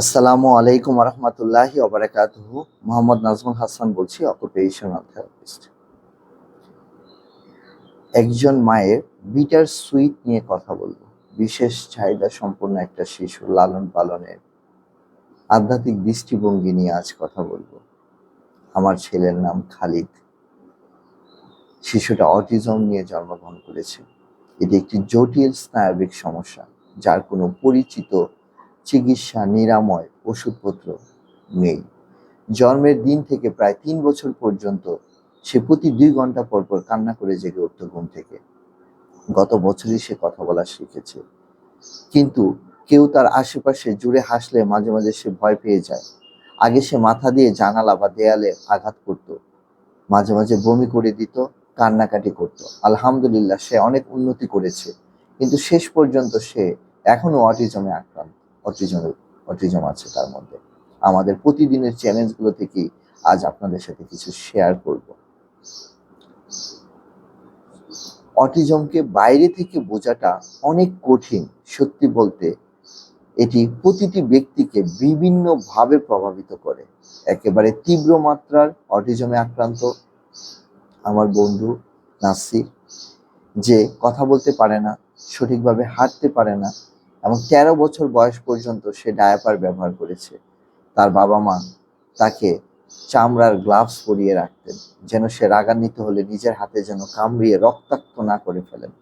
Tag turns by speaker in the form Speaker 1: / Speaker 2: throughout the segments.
Speaker 1: আসসালামু আলাইকুম রহমতুল্লাহি মোহাম্মদ নাজমুল হাসান বলছি অকুপেশনাল থেরাপিস্ট একজন মায়ের বিটার সুইট নিয়ে কথা বলব। বিশেষ চাহিদা সম্পন্ন একটা শিশুর লালন পালনের আধ্যাত্মিক দৃষ্টিভঙ্গি নিয়ে আজ কথা বলব। আমার ছেলের নাম খালিদ। শিশুটা অটিজম নিয়ে জন্মগ্রহণ করেছে। এটি একটি জটিল স্নায়বিক সমস্যা, যার কোনো পরিচিত চিকিৎসা নিরাময় ওষুধপত্র নেই। জন্মের দিন থেকে প্রায় তিন বছর পর্যন্ত সে প্রতি দুই ঘণ্টা পর পর কান্না করে জেগে উঠত ঘুম থেকে। গত বছরই সে কথা বলা শিখেছে। কিন্তু কেউ তার আশেপাশে জুড়ে হাসলে মাঝে মাঝে সে ভয় পেয়ে যায়। আগে সে মাথা দিয়ে জানালা বা দেয়ালে আঘাত করত। মাঝে মাঝে বমি করে দিত, কান্নাকাটি করত। আলহামদুলিল্লাহ সে অনেক উন্নতি করেছে। কিন্তু শেষ পর্যন্ত সে এখনও অটিজমে আক্রান্ত। অটিজম অটিজম আছে তার মধ্যে। আমাদের প্রতিদিনের চ্যালেঞ্জগুলো থেকেই আজ আপনাদের সাথে কিছু শেয়ার করব। অটিজমকে বাইরে থেকে বোঝাটা অনেক কঠিন, সত্যি বলতে এটি প্রতিটি ব্যক্তিকে বিভিন্নভাবে প্রভাবিত করে। একেবারে তীব্র মাত্রার অটিজমে আক্রান্ত আমার বন্ধু নাসির, যে কথা বলতে পারে না, সঠিকভাবে হাঁটতে পারে না এবং তেরো বছর বয়স পর্যন্ত সে ডায়াপার ব্যবহার করেছে। তার বাবা মা তাকে চামড়ার গ্লাভস পরিয়ে রাখতেন, যেন সে রাগান্বিত হলে নিজের হাতে যেন কামড়িয়ে রক্তাক্ত না করে ফেলেন।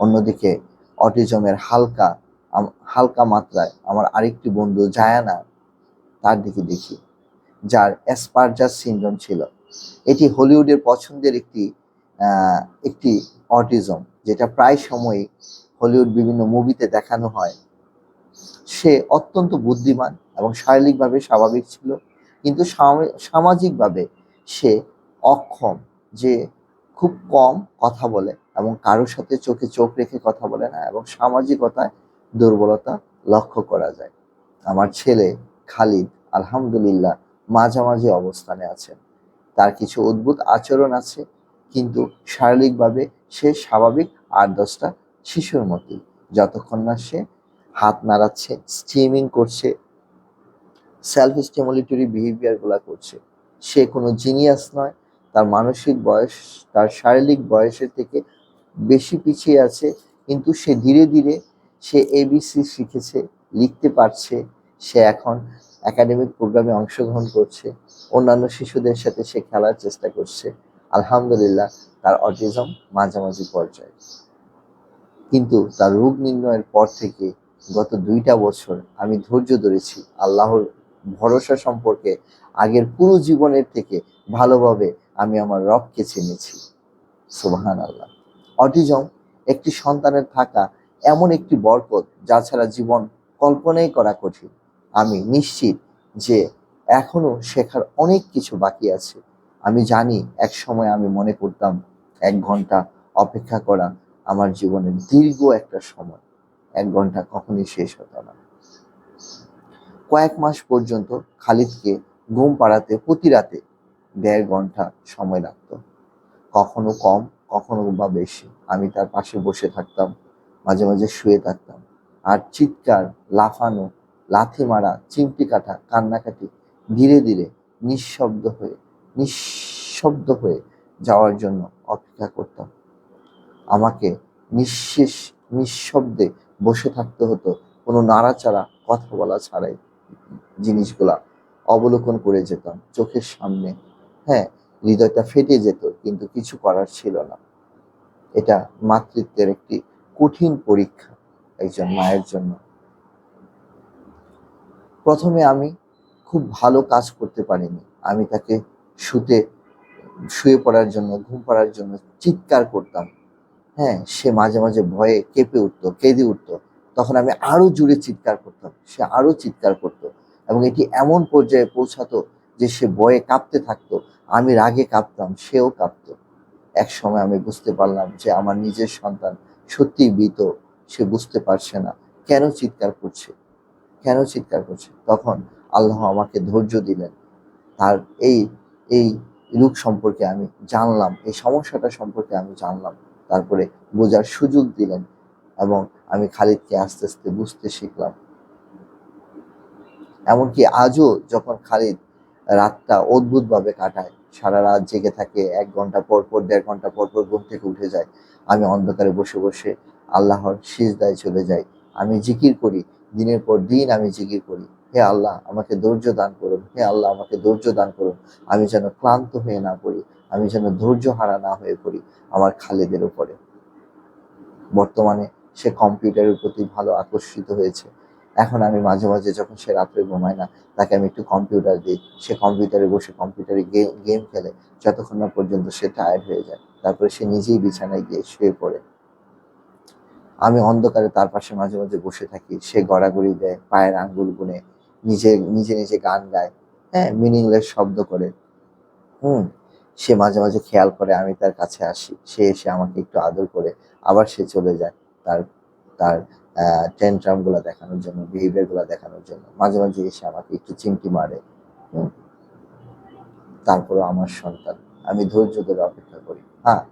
Speaker 1: অন্যদিকে অটিজমের হালকা হালকা মাত্রায় আমার আরেকটি বন্ধু জায়ানা তার দিকে দেখি, যার অ্যাসপারজাস সিনড্রোম ছিল। এটি হলিউডের পছন্দের একটি একটি অটিজম, যেটা প্রায় সময়ই হলিউড বিভিন্ন মুভিতে দেখানো হয়। সে অত্যন্ত বুদ্ধিমান এবং শারীরিকভাবে স্বাভাবিক ছিল, কিন্তু সামাজিকভাবে সে অক্ষম, যে খুব কম কথা বলে এবং কারোর সাথে চোখে চোখ রেখে কথা বলে না এবং সামাজিকতায় দুর্বলতা লক্ষ্য করা যায়। আমার ছেলে খালিদ আলহামদুলিল্লাহ মাঝামাঝি অবস্থানে আছেন তার কিছু অদ্ভুত আচরণ আছে, কিন্তু শারীরিকভাবে সে স্বাভাবিক আট দশটা শিশুর মতোই যতক্ষণ না সে হাত নাড়াচ্ছে স্টিমিং করছে সেলফ স্টিমুলেটরি বিহেভিয়ারগুলো করছে, সে কোনো জিনিয়াস নয়, তার মানসিক বয়স, তার শারীরিক বয়সের থেকে বেশি পিছিয়ে আছে, কিন্তু সে ধীরে ধীরে সে এবিসি শিখেছে, লিখতে পারছে, সে এখন একাডেমিক প্রোগ্রামে অংশগ্রহণ করছে, অন্যান্য শিশুদের সাথে সে খেলার চেষ্টা করছে। আলহামদুলিল্লাহ, তার অটিজম মাঝামাঝি পর্যায়ে। কিন্তু তার রোগ নির্ণয়ের পর থেকে গত দুইটা বছর আমি ধৈর্য ধরেছি আল্লাহর ভরসা সম্পর্কে আগের পুরো জীবনের থেকে ভালোভাবে আমি আমার রবকে চিনেছি। সুবাহান আল্লাহ অটিজম একটি সন্তানের থাকা এমন একটি বরকত যা ছাড়া জীবন কল্পনাই করা কঠিন। আমি নিশ্চিত যে এখনও শেখার অনেক কিছু বাকি আছে। আমি জানি এক সময় আমি মনে করতাম, এক ঘণ্টা অপেক্ষা করা আমার জীবনের দীর্ঘ একটা সময়। এক ঘণ্টা কখনই শেষ হতো না। কয়েক মাস পর্যন্ত খালিদকে ঘুম পাড়াতে প্রতি রাতে দেড় ঘণ্টা সময় লাগতো। কখনো কম, কখনো বা বেশি। আমি তার পাশে বসে থাকতাম, মাঝে মাঝে শুয়ে থাকতাম। আর চিৎকার, লাফানো, লাথি মারা, চিমটি কাটা, কান্নাকাটি ধীরে ধীরে নিঃশব্দ হয়ে নিঃশব্দ হয়ে যাওয়ার জন্য অপেক্ষা করতাম। আমাকে নিঃশেষ, নিঃশব্দে বসে থাকতে হতো। কোনো নাড়াচাড়া কথা বলা ছাড়াই জিনিসগুলা অবলোকন করে যেতাম চোখের সামনে। হ্যাঁ হৃদয়টা ফেটে যেত, কিন্তু কিছু করার ছিল না। এটা মাতৃত্বের একটি কঠিন পরীক্ষা একজন মায়ের জন্য। প্রথমে আমি খুব ভালো কাজ করতে পারিনি। আমি তাকে শুতে, শুয়ে পড়ার জন্য, ঘুম পড়ার জন্য চিৎকার করতাম। হ্যাঁ সে মাঝে মাঝে ভয়ে কেঁপে উঠতো, কেঁদে উঠতো। তখন আমি আরও জোরে চিৎকার করতাম, সে আরও চিৎকার করতো এবং এটি এমন পর্যায়ে পৌঁছাতো যে সে ভয়ে কাঁপতে থাকতো। আমি রাগে কাঁপতাম, সেও কাঁপতো। এক সময় আমি বুঝতে পারলাম যে আমার নিজের সন্তান সত্যিই ভীত, সে বুঝতে পারছে না। কেন চিৎকার করছে? কেন চিৎকার করছে? তখন আল্লাহ আমাকে ধৈর্য দিলেন। তার এই এই রূপ সম্পর্কে আমি জানলাম, এই সমস্যাটা সম্পর্কে আমি জানলাম। তারপরে বোঝার সুযোগ দিলেন এবং আমি খালিদকে আস্তে আস্তে বুঝতে শিখলাম। এমনকি আজও যখন খালিদ রাতটা অদ্ভুতভাবে কাটায়, সারা রাত জেগে থাকে, এক ঘণ্টা পর পর, দেড় ঘণ্টা পর পর ঘুম থেকে উঠে যায়, আমি অন্ধকারে বসে বসে আল্লাহর সিজদায় চলে যাই। আমি জিকির করি, দিনের পর দিন আমি জিকির করি। হে আল্লাহ, আমাকে ধৈর্য দান করুন। হে আল্লাহ, আমাকে ধৈর্য দান করুন। আমি যেন ক্লান্ত হয়ে না পড়ি। আমি যেন ধৈর্য হারা না হয়ে পড়ি আমার খালেদের উপরে। বর্তমানে সে কম্পিউটারের প্রতি ভালো আকর্ষিত হয়েছে। এখন আমি মাঝে মাঝে যখন সে রাত্রে ঘুমায় না, তাকে আমি একটু কম্পিউটার দিই। সে কম্পিউটারে বসে কম্পিউটারে গেম খেলে, যতক্ষণ না পর্যন্ত সে টায়ার্ড হয়ে যায়। তারপরে সে নিজেই বিছানায় গিয়ে শুয়ে পড়ে। আমি অন্ধকারে তার পাশে মাঝে মাঝে বসে থাকি। সে গড়াগড়ি দেয়, পায়ের আঙ্গুল গুনে নিজে নিজে নিজে গান গায়। হ্যাঁ মিনিংলেস শব্দ করে। হুম সে মাঝে মাঝে খেয়াল করে আমি তার কাছে আসি। সে এসে আমাকে একটু আদর করে আবার সে চলে যায় তার তার টেন্ট্রামগুলা দেখানোর জন্য বিহেভিয়ারগুলা দেখানোর জন্য। মাঝে মাঝে এসে আমাকে একটু চিমটি মারে। তারপরে আমার সন্তান। আমি ধৈর্য ধরে অপেক্ষা করি। হ্যাঁ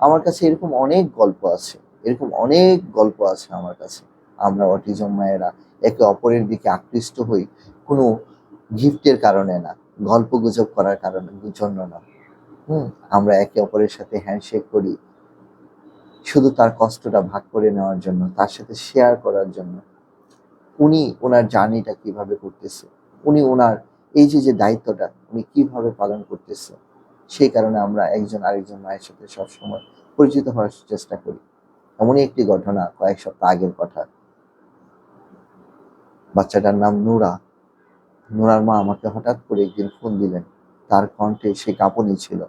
Speaker 1: আমার কাছে এরকম অনেক গল্প আছে। এরকম অনেক গল্প আছে আমার কাছে। আমরা অটিজম মায়েরা একে অপরের দিকে আকৃষ্ট হই। কোনো গিফটের কারণে না, গল্প গুজব করার কারণে, জন্য না। আমরা একে অপরের সাথে হ্যান্ডশেক করি। শুধু তার কষ্টটা ভাগ করে নেওয়ার জন্য, তার সাথে শেয়ার করার জন্য। উনি ওনার জার্নিটা কীভাবে করতেছে? উনি ওনার এই যে যে দায়িত্বটা, উনি কীভাবে পালন করতেছে? সেই কারণে আমরা একজন আরেকজন মায়ের সাথে সবসময় পরিচিত হওয়ার চেষ্টা করি। এমনই একটি ঘটনা কয়েক সপ্তাহ আগের কথা। বাচ্চাটার নাম নুরা। নুরার মা আমাকে হঠাৎ করে একদিন ফোন দিলেন। তার কণ্ঠে সে কাঁপনি ছিল।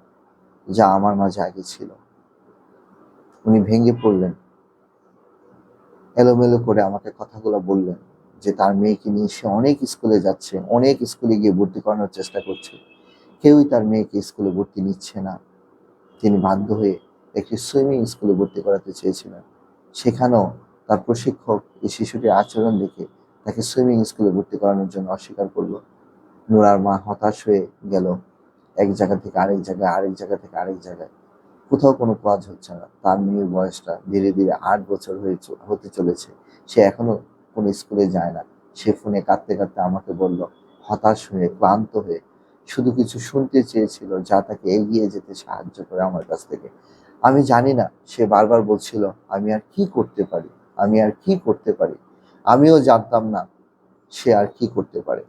Speaker 1: যা আমার মাঝে আগে ছিল। উনি ভেঙে পড়লেন। এলোমেলো করে আমাকে কথাগুলো বললেন যে তার মেয়েকে নিয়ে সে অনেক স্কুলে যাচ্ছে, অনেক স্কুলে গিয়ে ভর্তি করানোর চেষ্টা করছে। কেউই তার মেয়েকে স্কুলে ভর্তি নিচ্ছে না। তিনি বাধ্য হয়ে একটি সুইমিং স্কুলে ভর্তি করাতে চেয়েছিলেন। সেখানেও তার প্রশিক্ষক এই শিশুটির আচরণ দেখে তাকে সুইমিং স্কুলে ভর্তি করানোর জন্য অস্বীকার করল। নোরার মা হতাশ হয়ে গেল। এক জায়গা থেকে আরেক জায়গায়, আরেক জায়গা থেকে আরেক জায়গায়। কোথাও কোনো কাজ হচ্ছে না। তার মেয়ের বয়সটা ধীরে ধীরে আট বছর হয়ে হতে চলেছে। সে এখনও কোনো স্কুলে যায় না। সে ফোনে কাঁদতে কাঁদতে আমাকে বলল, হতাশ হয়ে, ক্লান্ত হয়ে, শুধু কিছু শুনতে চেয়েছিল যা তাকে এগিয়ে যেতে সাহায্য করে আমার কাছ থেকে। আমি জানি না, সে বারবার বলছিল, আমি আর কি করতে পারি? আমি আর কি করতে পারি? আমিও জানতাম না সে আর কি করতে পারে।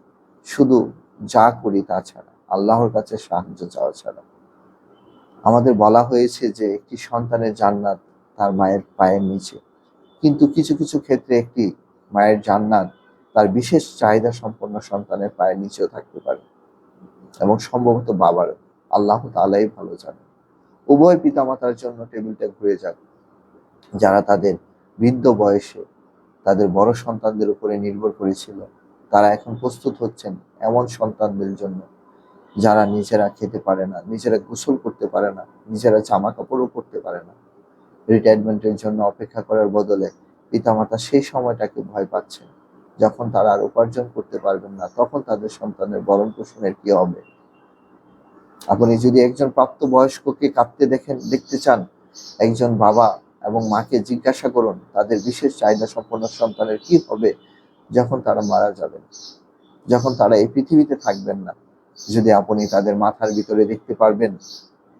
Speaker 1: শুধু যা করি তা ছাড়া। আল্লাহর কাছে সাহায্য চাওয়া ছাড়া। আমাদের বলা হয়েছে যে, একটি সন্তানের জান্নাত তার মায়ের পায়ের নিচে। কিন্তু কিছু কিছু ক্ষেত্রে একটি মায়ের জান্নাত তার বিশেষ চাহিদা সম্পন্ন সন্তানের পায়ের নিচেও থাকতে পারে। এবং সম্ভবত বাবার, আল্লাহ তালাই ভালো জানে উভয় পিতামাতার জন্য টেবিলটা ঘুরে যাক। যারা তাদের বৃদ্ধ বয়সে তাদের বড় সন্তানদের উপরে নির্ভর করেছিল, তারা এখন প্রস্তুত হচ্ছেন এমন সন্তানদের জন্য। যারা নিজেরা খেতে পারে না, নিজেরা গোসল করতে পারে না, নিজেরা জামা কাপড়ও করতে পারে না। রিটায়ারমেন্টের জন্য অপেক্ষা করার বদলে পিতামাতা সেই সময়টাকে ভয় পাচ্ছে, যখন তারা আর উপার্জন করতে পারবেন না, তখন তাদের সন্তানের বরণ পোষণের কি হবে? আপনি যদি একজন প্রাপ্ত বয়স্ককে কাঁদতে দেখেন, দেখতে চান, একজন বাবা এবং মাকে জিজ্ঞাসা করুন, তাদের বিশেষ চাহিদা সম্পন্ন সন্তানের কি হবে যখন তারা মারা যাবেন? যখন তারা এই পৃথিবীতে থাকবেন না যদি আপনি তাদের মাথার ভিতরে দেখতে পারবেন,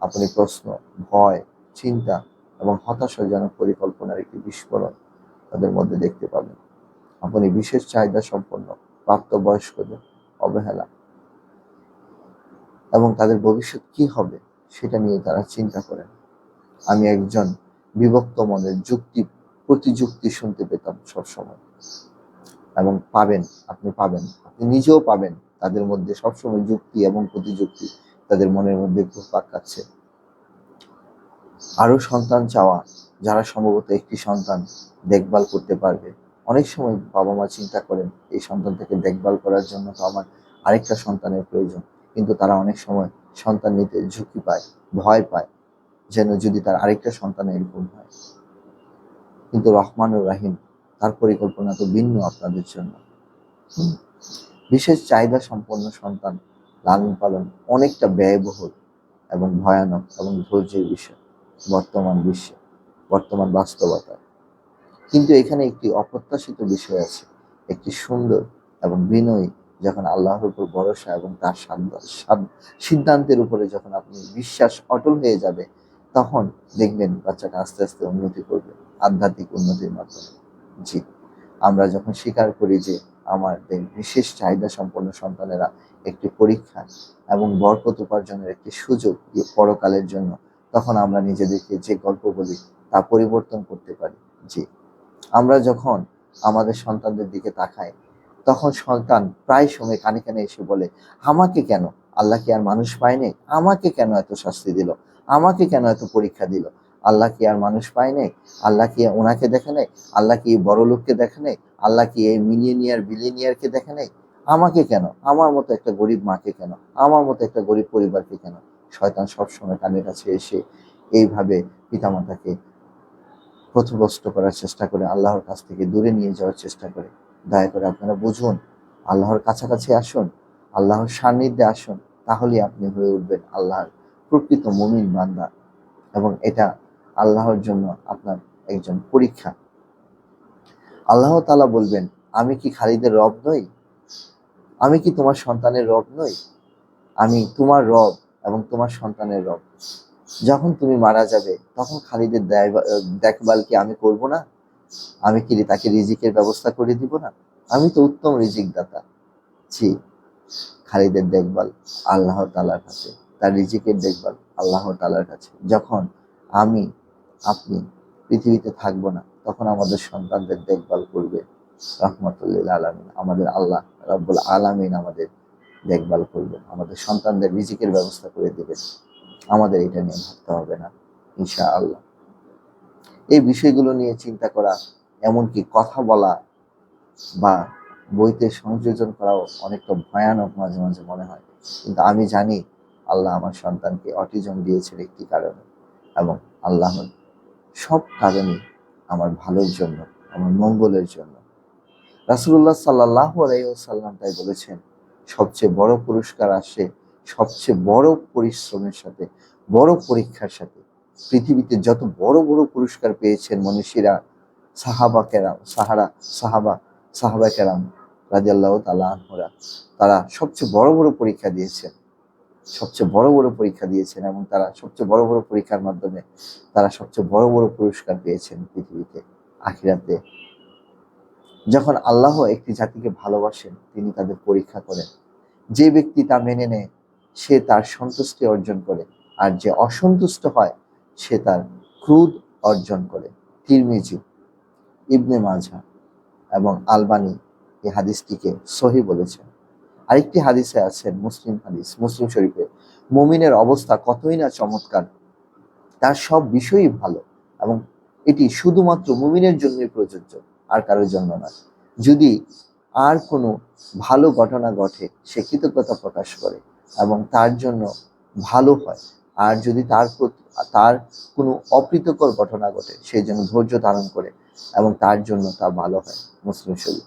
Speaker 1: আপনি প্রশ্ন, ভয়, চিন্তা এবং হতাশাজনক পরিকল্পনার একটি বিস্ফোরণ তাদের মধ্যে দেখতে পাবেন। আপনি বিশেষ চাহিদা সম্পন্ন, প্রাপ্তবয়স্কদের অবহেলা এবং তাদের ভবিষ্যৎ কি হবে সেটা নিয়ে তারা চিন্তা করেন। আমি একজন বিভক্ত মনের যুক্তি, প্রতিযুক্তি শুনতে পেতাম সবসময় এবং পাবেন, আপনি পাবেন, আপনি নিজেও পাবেন তাদের মধ্যে সবসময় যুক্তি এবং প্রতিযুক্তি তাদের মনের মধ্যে ঘুরপাক খাচ্ছে। আরও সন্তান চাওয়া, যারা সম্ভবত একটি সন্তান দেখভাল করতে পারবে। অনেক সময় বাবা মা চিন্তা করেন, এই সন্তানটাকে দেখভাল করার জন্য তো আমার আরেকটা সন্তানের প্রয়োজন। কিন্তু তারা অনেক সময় সন্তান নিতে ঝুঁকি পায়, ভয় পায়, যেন যদি তার আরেকটা সন্তান এরকম হয়। কিন্তু রহমানুর রাহিম, তার পরিকল্পনা তো ভিন্ন আপনাদের জন্য। বিশেষ চাহিদা সম্পন্ন সন্তান লালন পালন অনেকটা ব্যয়বহুল এবং ভয়ানক এবং ধৈর্যের বিষয় বর্তমান বিশ্বে, বর্তমান বাস্তবতায়। কিন্তু এখানে একটি অপ্রত্যাশিত বিষয় আছে, একটি সুন্দর এবং বিনয়ী যখন আল্লাহর উপর ভরসা এবং তার সাদ- সাদ- সিদ্ধান্তের উপরে যখন আপনি বিশ্বাস অটল হয়ে যাবে, তখন দেখবেন বাচ্চাটা আস্তে আস্তে উন্নতি করবে, আধ্যাত্মিক উন্নতির মাধ্যমে। জি, আমরা যখন স্বীকার করি যে আমাদের বিশেষ চাহিদা সম্পন্ন সন্তানেরা একটি পরীক্ষা এবং বরকত উপার্জনের একটি সুযোগ পরকালের জন্য। তখন আমরা নিজেদেরকে যে গল্প বলি, তা পরিবর্তন করতে পারি। জি। আমরা যখন আমাদের সন্তানদের দিকে তাকাই, তখন সন্তান প্রায় সময় কানে কানে এসে বলে, আমাকে কেন? আল্লাহ কি আর মানুষ পায়নি? আমাকে কেন এত শাস্তি দিল? আমাকে কেন এত পরীক্ষা দিল? আল্লাহ কি আর মানুষ পায় নাই? আল্লাহ কি ওনাকে দেখে নেই? আল্লাহ কি বড় লোককে দেখে নেই? আল্লাহ কি এই মিলিয়নিয়ার বিলিয়নিয়ারকে দেখে নেই? আমাকে কেন? আমার মতো একটা গরিব মাকে কেন? আমার মতো একটা গরিব পরিবারকে কেন? শয়তান সবসময় কানের কাছে এসে এইভাবে পিতামাতাকে প্রথভস্ত করার চেষ্টা করে, আল্লাহর কাছ থেকে দূরে নিয়ে যাওয়ার চেষ্টা করে। দয়া করে আপনারা বুঝুন, আল্লাহর কাছাকাছি আসুন, আল্লাহর সান্নিধ্যে আসুন, তাহলেই আপনি হয়ে উঠবেন আল্লাহর প্রকৃত মুমিন বান্দা। এবং এটা আল্লাহর জন্য আপনার একজন পরীক্ষা। আল্লাহ তালা বলবেন, আমি কি খালিদের রব নই? আমি কি তোমার সন্তানের রব নই? আমি তোমার রব এবং তোমার সন্তানের রব। যখন তুমি মারা যাবে, তখন খালিদের দেখভাল কি আমি করব না? আমি কি তাকে রিজিকের ব্যবস্থা করে দিব না? আমি তো উত্তম রিজিক দাতা জি খালিদের দেখভাল আল্লাহ তালার কাছে, তার রিজিকের দেখভাল আল্লাহ তালার কাছে। যখন আমি আপনি পৃথিবীতে থাকব না, তখন আমাদের সন্তানদের দেখভাল করবে রহমতুল্লিল আলমিন। আমাদের আল্লাহ রব্বুল আলামিন আমাদের দেখভাল করবেন আমাদের সন্তানদের রিজিকের ব্যবস্থা করে দেবেন আমাদের এটা নিয়ে ভাবতে হবে না ইনশা আল্লাহ এই বিষয়গুলো নিয়ে চিন্তা করা, এমনকি কথা বলা বা বইতে সংযোজন করাও অনেকটা ভয়ানক মাঝে মাঝে মনে হয়। কিন্তু আমি জানি আল্লাহ আমার সন্তানকে অটিজম দিয়েছেন একটি কারণে এবং আল্লাহ সব কারণে আমার ভালোর জন্য, আমার মঙ্গলের জন্য। রাসুল্লাহ সাল্লাহ আলাইসাল্লাম তাই বলেছেন, সবচেয়ে বড় পুরস্কার আসে সবচেয়ে বড় পরিশ্রমের সাথে, বড় পরীক্ষার সাথে। পৃথিবীতে যত বড় বড় পুরস্কার পেয়েছেন মনীষীরা, সাহাবা কেরাম, সাহারা, সাহাবা সাহাবা কেরাম রাজিয়াল্লাহ তালা তারা সবচেয়ে বড় বড় পরীক্ষা দিয়েছেন। সবচেয়ে বড় বড় পরীক্ষা দিয়েছেন এবং তারা সবচেয়ে বড় বড় পরীক্ষার মাধ্যমে তারা সবচেয়ে বড় বড় পুরস্কার পেয়েছেন পৃথিবীতে, আখিরাতে। যখন আল্লাহ একটি জাতিকে ভালোবাসেন, তিনি তাদের পরীক্ষা করেন। যে ব্যক্তি তা মেনে নেয়, সে তার সন্তুষ্টি অর্জন করে। আর যে অসন্তুষ্ট হয়, সে তার ক্রোধ অর্জন করে। তিরমিজি, ইবনে মাঝা এবং আলবানি এই হাদিসটিকে সহি বলেছেন। আরেকটি হাদিসে আছেন মুসলিম হাদিস, মুসলিম শরীফে, মমিনের অবস্থা কতই না চমৎকার, তার সব বিষয়ই ভালো এবং এটি শুধুমাত্র মুমিনের জন্যই প্রযোজ্য, আর কারোর জন্য না যদি আর কোনো ভালো ঘটনা ঘটে, সে কৃতজ্ঞতা প্রকাশ করে এবং তার জন্য ভালো হয়। আর যদি তার তার কোনো অপ্রীতকর ঘটনা ঘটে, সে যেন ধৈর্য ধারণ করে এবং তার জন্য তা ভালো হয়, মুসলিম শরীফ।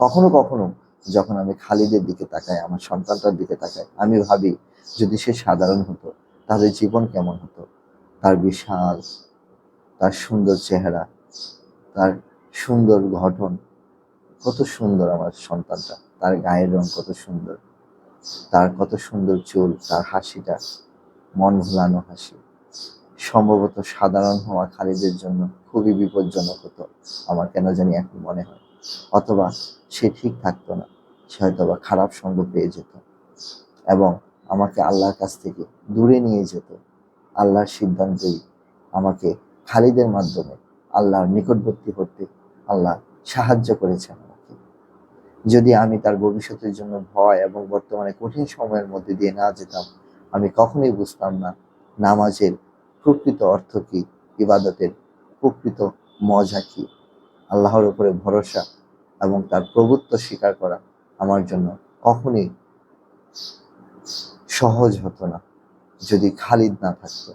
Speaker 1: কখনো কখনো যখন আমি খালিদের দিকে তাকাই, আমার সন্তানটার দিকে তাকাই, আমি ভাবি যদি সে সাধারণ হতো তাহলে জীবন কেমন হতো? তার বিশাল, তার সুন্দর চেহারা, তার সুন্দর গঠন, কত সুন্দর আমার সন্তানটা, তার গায়ের রং কত সুন্দর, তার কত সুন্দর চুল, তার হাসিটা, মন ভোলানো হাসি। সম্ভবত সাধারণ হওয়া খালিদের জন্য খুবই বিপজ্জনক হতো, আমার কেন জানি এখন মনে হয়, অথবা সে ঠিক থাকতো না। সে হয়তোবা খারাপ সঙ্গ পেয়ে যেত এবং আমাকে আল্লাহর কাছ থেকে দূরে নিয়ে যেত। আল্লাহর সিদ্ধান্তই আমাকে খালিদের মাধ্যমে আল্লাহর নিকটবর্তী করতে আল্লাহ সাহায্য করেছেন আমাকে। যদি আমি তার ভবিষ্যতের জন্য ভয় এবং বর্তমানে কঠিন সময়ের মধ্যে দিয়ে না যেতাম, আমি কখনোই বুঝতাম না নামাজের প্রকৃত অর্থ কি, ইবাদতের প্রকৃত মজা কি। আল্লাহর উপরে ভরসা এবং তার প্রভুত্ব স্বীকার করা আমার জন্য কখনোই সহজ হতো না, যদি খালিদ না থাকতো।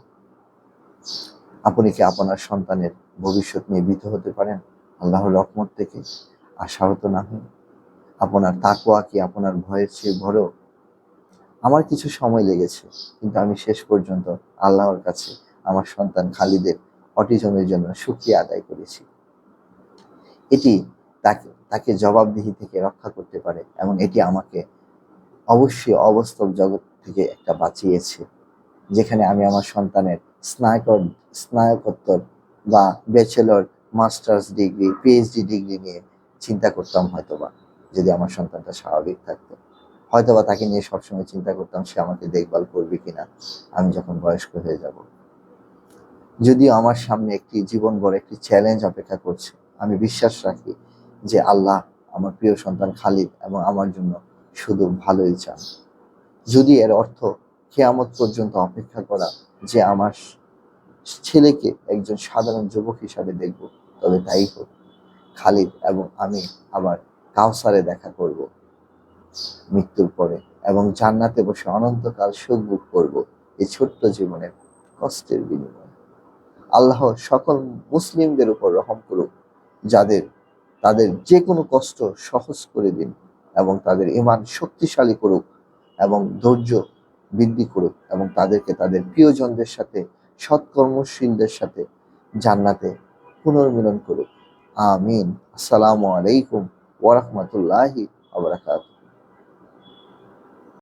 Speaker 1: আপনি কি আপনার সন্তানের ভবিষ্যৎ নিয়ে ভীত হতে পারেন? আল্লাহর রহমত থেকে আশাহত না হয়? আপনার তাকোয়া কি আপনার ভয়ের চেয়ে বড়? আমার কিছু সময় লেগেছে, কিন্তু আমি শেষ পর্যন্ত আল্লাহর কাছে আমার সন্তান খালিদের অটিজমের জন্য সুক্রিয়া আদায় করেছি। এটি তাকে তাকে জবাবদিহি থেকে রক্ষা করতে পারে, এবং এটি আমাকে অবশ্যই অবাস্তব জগৎ থেকে একটা বাঁচিয়েছে, যেখানে আমি আমার সন্তানের স্নায়কর, স্নায়কোত্তর বা bachelor, masters degree PhD degree নিয়ে চিন্তা করতাম হয়তোবা, যদি আমার সন্তানটা স্বাভাবিক থাকতো। হয়তোবা তাকে নিয়ে সবসময় চিন্তা করতাম, সে আমাকে দেখভাল করবে কিনা? আমি যখন বয়স্ক হয়ে যাব। যদিও আমার সামনে একটি জীবন বড় একটি চ্যালেঞ্জ অপেক্ষা করছে, আমি বিশ্বাস রাখি যে আল্লাহ আমার প্রিয় সন্তান খালিদ এবং আমার জন্য শুধু ভালোই চান। যদি এর অর্থ কেয়ামত পর্যন্ত অপেক্ষা করা যে আমার ছেলেকে একজন সাধারণ যুবক হিসাবে দেখব, তবে তাই হোক, খালিদ এবং আমি আবার কাউসারে দেখা করব, মৃত্যুর পরে এবং জান্নাতে বসে অনন্তকাল সুখ ভোগ করব এই ছোট্ট জীবনের কষ্টের বিনিময়ে। আল্লাহ সকল মুসলিমদের উপর রহম করুক, যাদের তাদের যে কোনো কষ্ট সহজ করে দিন এবং তাদের ইমান শক্তিশালী করুক এবং ধৈর্য বৃদ্ধি করুক এবং তাদেরকে তাদের প্রিয়জনদের সাথে, সৎকর্মশীলদের সাথে জান্নাতে পুনর্মিলন করুক। আমিন। আসসালামু আলাইকুম ওরহমতুল্লাহি আবরাকাত